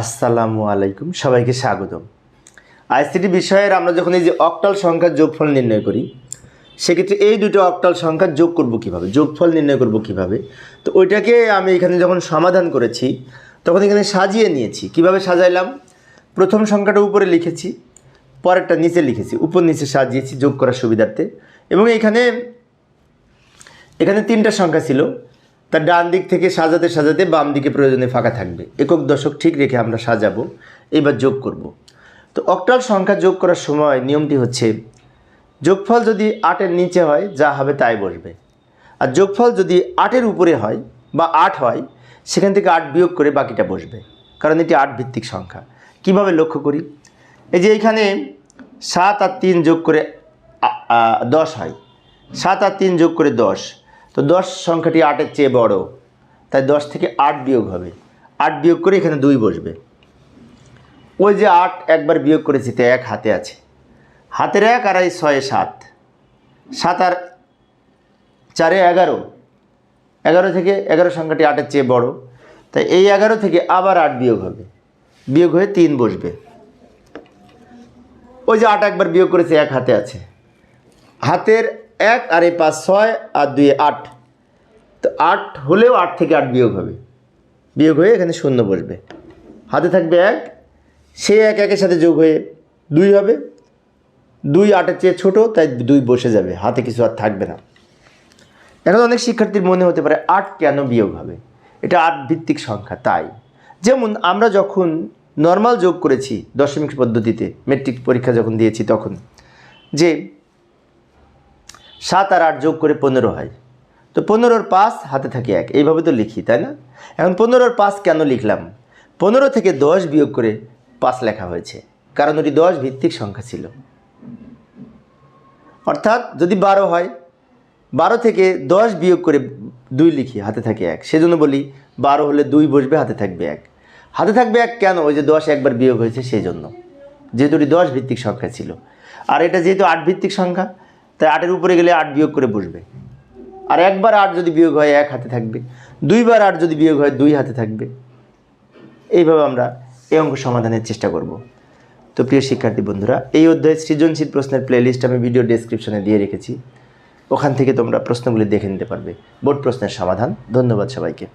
আসসালামু আলাইকুম, সবাইকে স্বাগতম। আইসিটি বিষয়ের আমরা যখন এই যে অক্টাল সংখ্যার যোগফল নির্ণয় করি, সেক্ষেত্রে এই দুটো অক্টাল সংখ্যার যোগ করব কীভাবে? যোগফল নির্ণয় করব কীভাবে? তো ওইটাকে আমি এখানে যখন সমাধান করেছি, তখন এখানে সাজিয়ে নিয়েছি। কীভাবে সাজাইলাম? প্রথম সংখ্যাটা উপরে লিখেছি, পরেরটা নিচে লিখেছি। উপর নিচে সাজিয়েছি যোগ করার সুবিধার্থে। এবং এখানে এখানে তিনটা সংখ্যা ছিল। তার ডান দিক থেকে সাজাতে সাজাতে বাম দিকে প্রয়োজনে ফাঁকা থাকবে। একক দশক ঠিক রেখে আমরা সাজাবো, এবার যোগ করব। তো অক্টাল সংখ্যা যোগ করার সময় নিয়মটি হচ্ছে, যোগফল যদি আটের নিচে হয়, যা হবে তাই বসবে। আর যোগফল যদি আটের উপরে হয় বা আট হয়, সেখান থেকে আট বিয়োগ করে বাকিটা বসবে, কারণ এটি আট ভিত্তিক সংখ্যা। কীভাবে লক্ষ্য করি? এই যে এখানে সাত আর তিন যোগ করে দশ হয়। সাত আর তিন যোগ করে দশ তো দশ সংখ্যাটি আটের চেয়ে বড়, তাই দশ থেকে আট বিয়োগ হবে। আট বিয়োগ করে এখানে দুই বসবে। ওই যে আট একবার বিয়োগ করেছি, তো এক হাতে আছে। হাতের এক আর এই ছয়ে সাত। সাত আর চারে এগারো। এগারো থেকে এগারো সংখ্যাটি আটের চেয়ে বড়, তাই এই এগারো থেকে আবার আট বিয়োগ হবে। বিয়োগ হয়ে তিন বসবে। ওই যে আট একবার বিয়োগ করেছে, এক হাতে আছে। হাতের এক আর এই পাঁচ ছয় আর দুই আট। তো আট হলেও আট থেকে আট বিয়োগ হবে। বিয়োগ হয়ে এখানে শূন্য বসবে। হাতে থাকবে এক, সে এক একের সাথে যোগ হয়ে দুই হবে। দুই আটের চেয়ে ছোট, তাই দুই বসে যাবে। হাতে কিছু আর থাকবে না। এখন অনেক শিক্ষার্থীর মনে হতে পারে আট কেন বিয়োগ হবে? এটা আট ভিত্তিক সংখ্যা, তাই। যেমন আমরা যখন নর্মাল যোগ করেছি দশমিক পদ্ধতিতে মেট্রিক পরীক্ষা যখন দিয়েছি তখন, যে সাত আর আট যোগ করে পনেরো হয়। তো পনেরোর পাঁচ হাতে থাকে এক। এইভাবে তো লিখি, তাই না? এখন পনেরোর পাঁচ কেন লিখলাম? পনেরো থেকে দশ বিয়োগ করে পাঁচ লেখা হয়েছে। কারণ ওটি দশ ভিত্তিক সংখ্যা ছিল। অর্থাৎ যদি বারো হয়, বারো থেকে দশ বিয়োগ করে দুই লিখি, হাতে থাকে এক। সেজন্য বলি বারো হলে দুই বসবে, হাতে থাকবে এক। হাতে থাকবে এক কেন? ওই যে দশ একবার বিয়োগ হয়েছে সেই জন্য যেহেতু এটি দশ ভিত্তিক সংখ্যা ছিল। আর এটা যেহেতু আট ভিত্তিক সংখ্যা তাই আটের উপরে গেলে আট বিয়োগ করে বসবে। আর একবার আট যদি বিয়োগ হয়, এক হাতে থাকবে। দুইবার আট যদি বিয়োগ হয়, দুই হাতে থাকবে। এইভাবে আমরা এই অঙ্ক সমাধানের চেষ্টা করব। তো প্রিয় শিক্ষার্থী বন্ধুরা, এই অধ্যায়ে সৃজনশীল প্রশ্নের প্লেলিস্ট আমি ভিডিও ডেসক্রিপশনে দিয়ে রেখেছি। ওখান থেকে তোমরা প্রশ্নগুলি দেখে নিতে পারবে। বোর্ড প্রশ্নের সমাধান। ধন্যবাদ সবাইকে।